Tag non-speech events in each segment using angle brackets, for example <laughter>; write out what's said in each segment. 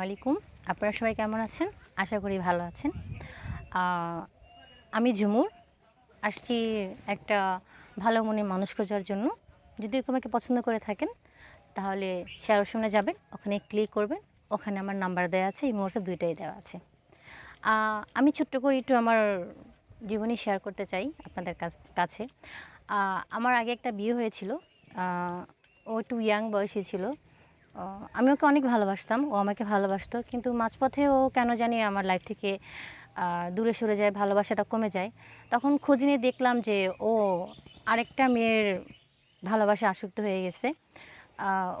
আলাইকুম। আপনারা সবাই কেমন আছেন? আশা করি ভালো আছেন। আমি ঝুমুর। আসছি একটা ভালো মনে মানুষ খোঁজার জন্য। যদি আমাকে পছন্দ করে থাকেন, তাহলে শেয়ার অপশনে যাবেন, ওখানে ক্লিক করবেন, ওখানে আমার নাম্বার দেওয়া আছে, এই হোয়াটসঅ্যাপ দুইটাই দেওয়া আছে। আমি ছোট্ট করে একটু আমার জীবনী শেয়ার করতে চাই আপনাদের কাছ- আমার আগে একটা বিয়ে হয়েছিল। ও একটু ইয়াং বয়সী ছিল। আমি ওকে অনেক ভালোবাসতাম, ও আমাকে ভালোবাসতো, কিন্তু মাঝপথে ও কেন জানি আমার লাইফ থেকে দূরে সরে যায়, ভালোবাসাটা কমে যায়। তখন খোঁজ নিয়ে দেখলাম যে ও আরেকটা মেয়ের ভালোবাসা আসক্ত হয়ে গেছে।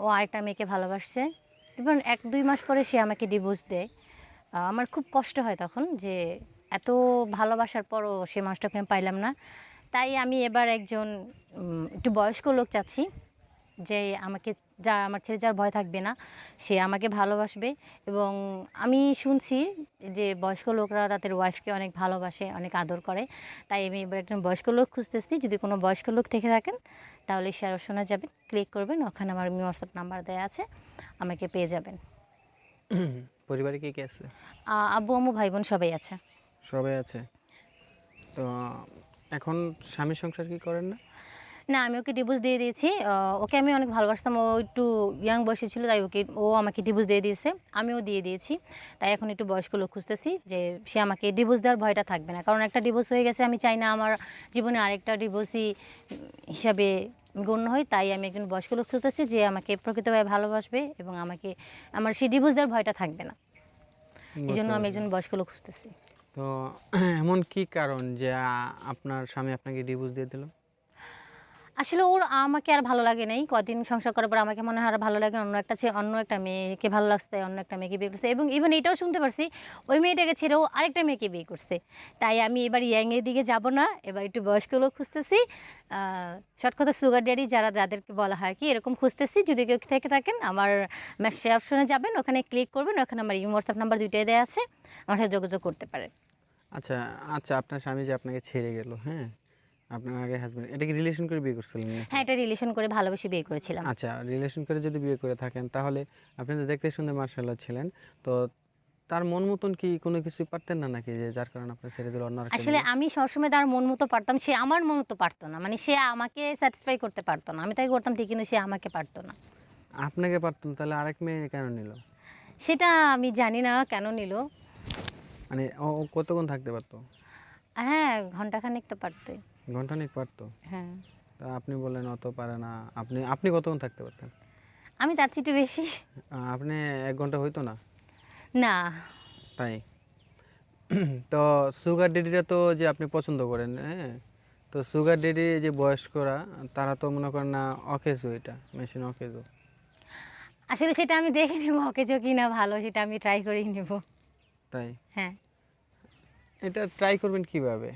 ও আরেকটা মেয়েকে ভালোবাসছে। এবং এক, দুই মাস পরে সে আমাকে ডিভোর্স দেয়। আমার খুব কষ্ট হয় তখন যে এত ভালোবাসার পরও সে মানুষটাকে আমি পাইলাম না। তাই আমি এবার একজন একটু বয়স্ক লোক চাচ্ছি। যে আমাকে যা আমার ছেলে যার ভয় থাকবে না সে আমাকে ভালোবাসবে। এবং আমি শুনছি যে বয়স্ক লোকরা তাদের ওয়াইফকে অনেক ভালোবাসে অনেক আদর করে। তাই আমি এবার একজন বয়স্ক লোক খুঁজতেছি। যদি কোনো বয়স্ক লোক থেকে থাকেন তাহলে শেয়ার শোনা যাবেন ক্লিক করবেন। ওখানে আমার হোয়াটসঅ্যাপ নাম্বার দেওয়া আছে আমাকে পেয়ে যাবেন। <clears throat> পরিবারে কে কে আছে? আব্বু আম্মু ভাই বোন সবাই আছে। সবাই আছে। তো এখন স্বামী সংসার কি করেন না? না, আমি ওকে ডিভোর্স দিয়ে দিয়েছি। ওকে আমি অনেক ভালোবাসতাম। ও একটু ইয়াং বয়সে ছিল, তাই ওকে, ও আমাকে ডিভোর্স দিয়ে দিয়েছে। আমিও দিয়ে দিয়েছি। তাই এখন একটু বয়স্ক লোক খুঁজতেছি যে সে আমাকে ডিভোর্স দেওয়ার ভয়টা থাকবে না। কারণ একটা ডিভোর্স হয়ে গেছে, আমি চাই না আমার জীবনে আরেকটা ডিভোর্সই হিসাবে গণ্য হয়। তাই আমি একজন বয়স্ক লোক খুঁজতেছি যে আমাকে প্রকৃতভাবে ভালোবাসবে এবং আমাকে, আমার সেই ডিভোর্স দেওয়ার ভয়টা থাকবে না। এই জন্য আমি একজন বয়স্ক লোক খুঁজতেছি। তো এমন কি কারণ যে আপনার স্বামী আপনাকে ডিভোর্স দিয়ে দিল? আসলে ওর আমাকে আর ভালো লাগে নাই। কদিন সংসার করার পর আমাকে মনে হয় আর ভালো লাগে। অন্য একটা ছে- অন্য একটা মেয়েকে ভালো লাগছে, অন্য একটা মেয়েকে বিয়ে করছে এবং ইভেন এটাও শুনতে পারছি, ওই মেয়েটাকে ছেড়েও আরেকটা মেয়েকে বিয়ে করছে। তাই আমি এবার ইয়াংয়ের দিকে যাব না, এবার একটু বয়স্ক লোক খুঁজতেছি। শর্ট কথা, সুগার ড্যাডি যারা, যাদেরকে বলা হয় কি, এরকম খুঁজতেছি। যদি কেউ থেকে থাকেন, আমার মেসেজ অপশনে যাবেন, ওখানে ক্লিক করবেন, ওখানে আমার হোয়াটসঅ্যাপ নাম্বার দুইটাই দেওয়া আছে। আমার সাথে যোগাযোগ করতে পারেন। আচ্ছা আচ্ছা আপনার স্বামী যে আপনাকে ছেড়ে গেল হ্যাঁ? আপনার আগে হাজবেন্ড এটা কি রিলেশন করে বিয়ে করছিলেন হ্যাঁ এটা রিলেশন করে ভালোবেসে বিয়ে করেছিলাম। আচ্ছা রিলেশন করে যদি বিয়ে করে থাকেন তাহলে আপনি তো দেখতে শুনতে মার্শাল্লাহ ছিলেন। তো তার মন মতন কি কোনো কিছু পারতেন না নাকি যে যার কারণে আপনার ছেড়ে দিল অন্য আসলে আমি সবসময় তার মন মতো পারতাম সে আমার মন মতো পারতো না। মানে সে আমাকে স্যাটিসফাই করতে পারতো না। আমি তাই করতাম ঠিক কিন্তু সে আমাকে পারতো না। আপনাকে পারতেন তাহলে আরেক মেয়ে কেন নিল? সেটা আমি জানি না কেন নিল। মানে ও কতক্ষণ থাকতে পারতো? হ্যাঁ ঘন্টাখানেক তো পারতোই। ঘন্টানিক পারতো। হ্যাঁ। তা আপনি বললেন অত পারে না। আপনি আপনি কতক্ষণ থাকতে পারতেন? আমি তার চেয়ে একটু বেশি। আপনি এক ঘণ্টা হইতো না? না। তাই? তো সুগার ডেডিটা তো যে আপনি পছন্দ করেন হ্যাঁ তো সুগার ডেডি যে বয়স্করা তারা তো মনে করেন না অকেজো এটা মেশিন অকেজো। আসলে সেটা আমি দেখে নেব যে কি না ভালো সেটা আমি ট্রাই করেই নেব। তাই? হ্যাঁ। এটা ট্রাই করবেন কীভাবে?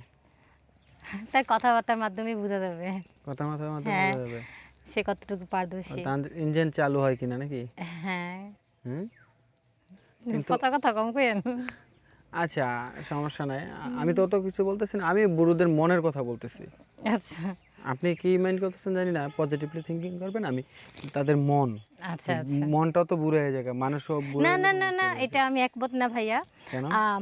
তার কথাবার্তার মাধ্যমে বোঝা যাবে। কথা মাথার মাধ্যমে হ্যাঁ। বোঝা যাবে। সে কতটুকু পারদর্শী। তার ইঞ্জিন চালু হয় কিনা নাকি? হ্যাঁ। হুম? কথা কথা কম কেন আচ্ছা সমস্যা নাই। আমি তো অত কিছু বলতেছি না আমি বুড়োদের মনের কথা বলতেছি। আচ্ছা। আপনি কি মাইন্ড করতেছেন জানি না পজিটিভলি থিঙ্কিং করবেন আমি তাদের মন। আচ্ছা আচ্ছা। মনটা তো বুড়ো হয়ে যায় মানুষও না না না না এটা আমি একমত না ভাইয়া।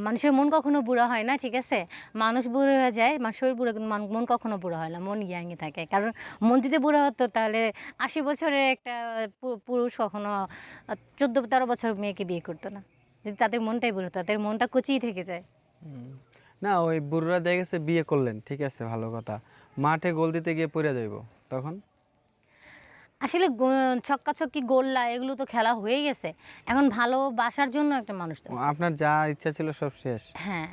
মানুষের মন কখনো বুড়ো হয় না ঠিক আছে? মানুষ বুড়ো হয়ে যায় মানুষের বুড়ো কিন্তু মন কখনো বুড়ো হয় না মন ইয়াংই থাকে। কারণ মন যদি বুড়ো হতো তাহলে আশি বছরের একটা পুরুষ কখনো চোদ্দ তেরো বছর মেয়েকে বিয়ে করতো না। যদি তাদের মনটাই বুড়ো তাদের মনটা কচিই থেকে যায়। না ওই বুড়োরা দেখে গেছে বিয়ে করলেন ঠিক আছে ভালো কথা। মাঠে গোল দিতে গিয়ে পড়ে যাইব তখন? আসলে গো- ছক্কা ছক্কি গোল্লা এগুলো তো খেলা হয়ে গেছে। এখন ভালোবাসার জন্য একটা মানুষ আপনার যা ইচ্ছা ছিল সব শেষ? হ্যাঁ।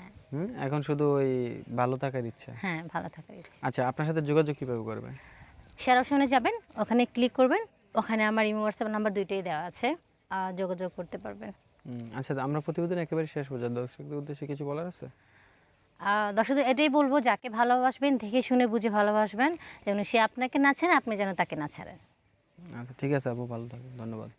এখন শুধু ওই ভালো থাকার ইচ্ছা? হ্যাঁ ভালো থাকার উচিত আচ্ছা আপনার সাথে যোগাযোগ কীভাবে করবে শেয়ার অপশনে যাবেন ওখানে ক্লিক করবেন ওখানে আমার ইমো হোয়াটসঅ্যাপ নাম্বার দুইটাই দেওয়া আছে। যোগাযোগ করতে পারবেন। আচ্ছা তো আমরা প্রতিবেদন একেবারে শেষ পর্যন্ত। দর্শকদের উদ্দেশ্যে কিছু বলার আছে? দর্শকদের এটাই বলব যাকে ভালোবাসবেন দেখে শুনে বুঝে ভালোবাসবেন যেন সে আপনাকে না ছাড়ে আপনি যেন তাকে না ছাড়েন। আচ্ছা ঠিক আছে আপু ভালো থাকবেন ধন্যবাদ।